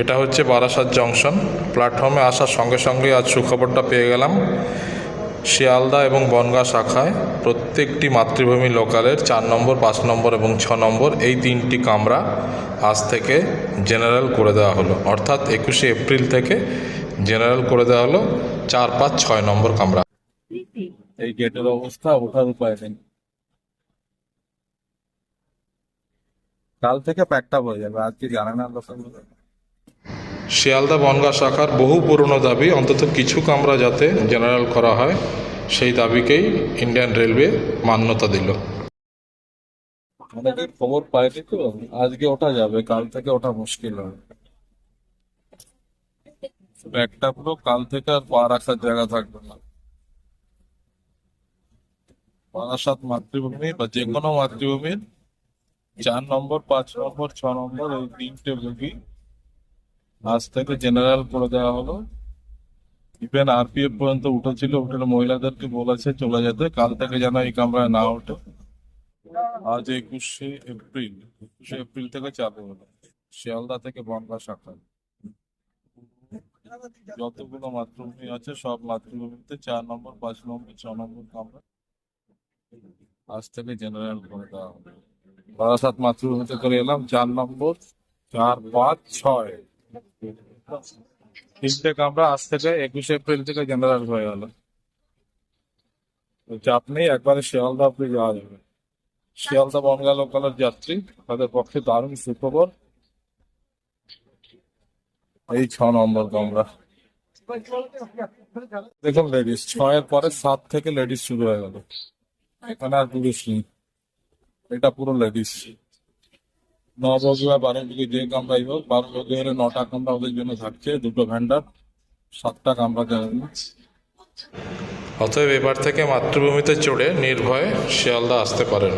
এটা হচ্ছে বারাসাত জংশন। প্ল্যাটফর্মে আসার সঙ্গে সঙ্গে আজ সুখবরটা পেয়ে গেলাম। শিয়ালদা এবং বনগাঁ শাখায় প্রত্যেকটি মাতৃভূমি লোকালের চার নম্বর, পাঁচ নম্বর এবং ছ নম্বর এই তিনটি কামরা আজ থেকে জেনারেল করে দেওয়া হলো। অর্থাৎ একুশে এপ্রিল থেকে জেনারেল করে দেওয়া হলো চার, পাঁচ, ছয় নম্বর কামরা। এই গেটের অবস্থা ওঠার উপায় নেই। কাল থেকে প্যাকটা হয়ে যাবে, আজকে জানে না শিয়ালদা বনগাঁ শাখার বহু পুরনো দাবি, অন্তত কিছু কামরা যাতে জেনারেল করা হয়, সেই দাবিকেই ইন্ডিয়ান রেলওয়ে মান্যতা দিল। অনেকে খবর পাইনি তো? আজকে ওঠা যাবে, কাল থেকে ওঠা মুশকিল হবে। একটা পুরো কাল থেকে আর পা রাখার জায়গা থাকবে না। বারাসাত মাতৃভূমি বা যে কোনো মাতৃভূমির চার নম্বর, পাঁচ নম্বর, ছ নম্বর এই তিনটে বগি আজ থেকে জেনারেল করে দেওয়া হলো। ইভেন আরপিএফ পর্যন্ত উঠেছিল হোটেল মহিলাদেরকে বলেছে চলে যেতে, কাল থেকে যেন এই কামরায় না ওঠে। আজ একুশে এপ্রিল একুশে এপ্রিল থেকে চালু হলো, শিয়ালদা থেকে বনগা শাখা। যতগুলো মাতৃভূমি আছে, সব মাতৃভূমিতে চার নম্বর, পাঁচ নম্বর, ছ নম্বর কামরা আজ থেকে জেনারেল করে দেওয়া হবে বারাসাত মাতৃভূমিতে করে এলাম, চার নম্বর, চার, পাঁচ, ছয়। তিনটে কামরা আজ থেকে একুশে এপ্রিল থেকে জেনারেল হয়ে গেল। চাপ নেই, একবারে শিয়ালদা অব্দি যাওয়া যাবে। শিয়ালদা বনগা লোকালের যাত্রী, তাদের পক্ষে দারুণ সুখবর। এই ছ নম্বর কামরা। দেখুন লেডিস ছয়ের পরে সাত থেকে লেডিস শুরু হয়ে গেল। এখানে আর পুরুষ নেই। এটা পুরো লেডিস ন বগি বা বারো বগি যে কামরাই হোক, বারো বগি হলে নটা কামরা ওদের জন্য থাকছে, দুটো ভ্যান্ডার সাতটা কামরা দেওয়া অতএব এবার থেকে মাতৃভূমিতে চড়ে নির্ভয়ে শিয়ালদা আসতে পারেন।